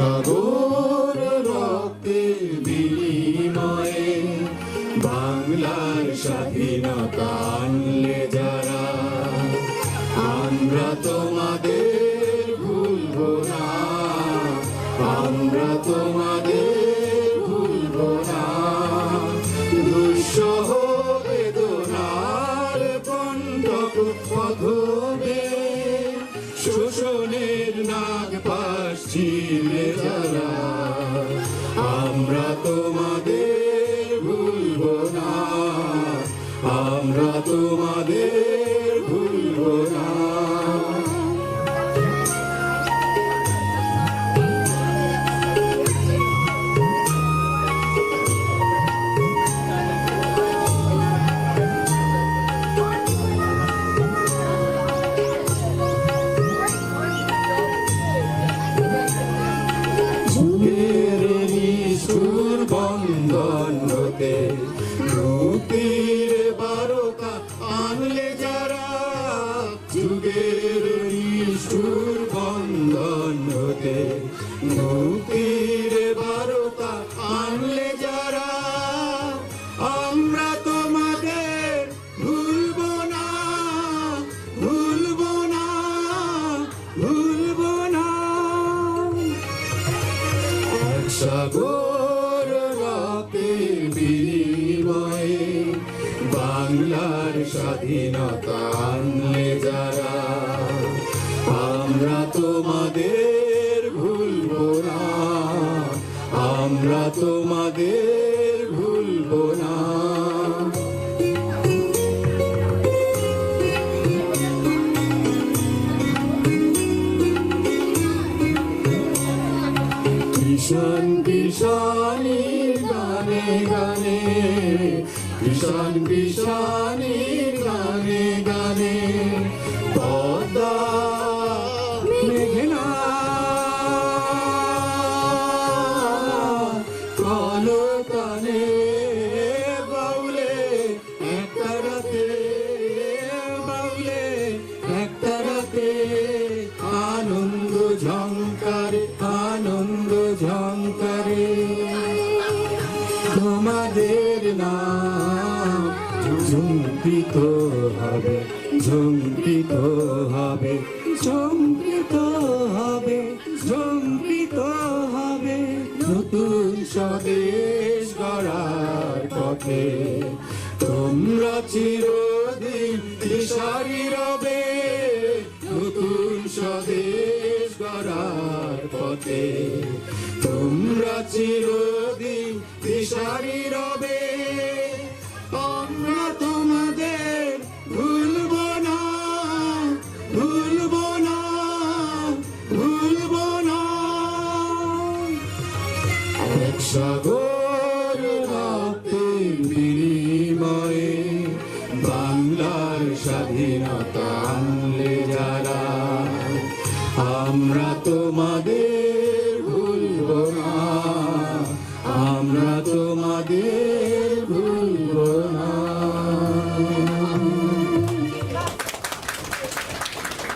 সাগর রক্তে বিনিময়ে বাংলার স্বাধীনতা আনলে যারা, আমরা তোমাদের ভুলব না, আমরা তোমাদের ভুলব না। দুঃসহ বেদনার কণ্ঠক পথবে শোষণের নাগ পাশ যারা আমরা তোমাদের ভুলব না আমরা তোমাদের হতে মুক্তির বারোকা আনলে যারা, আমরা তোমাদের ভুলব না ভুলব না ভুলব না। সাগর রক্তের বিনিময়ে বাংলার স্বাধীনতা আনলে যারা, আমরা তোমাদের আমরা তোমাদের ভুলব না। কিষান কিষানি গানে গানে কিষান কিষানি গানে গানে ঝঙ্কারে তোমাদের নাম ঝুঙ্কিত হবে ঝুঙ্কিত হবে ঝুঙ্কিত হবে ঝুঙ্কিত হবে। নতুন স্বদেশ গড়ার পথে তোমরা চিরদিন দিশারি পথে। তোমরা চিরদিন দিশারি রবে। আমরা তোমাদের ভুলব না ভুলব না ভুলব না। এক সাগর রক্তের বিনিময়ে বাংলার স্বাধীনতা আমরা তোমাদের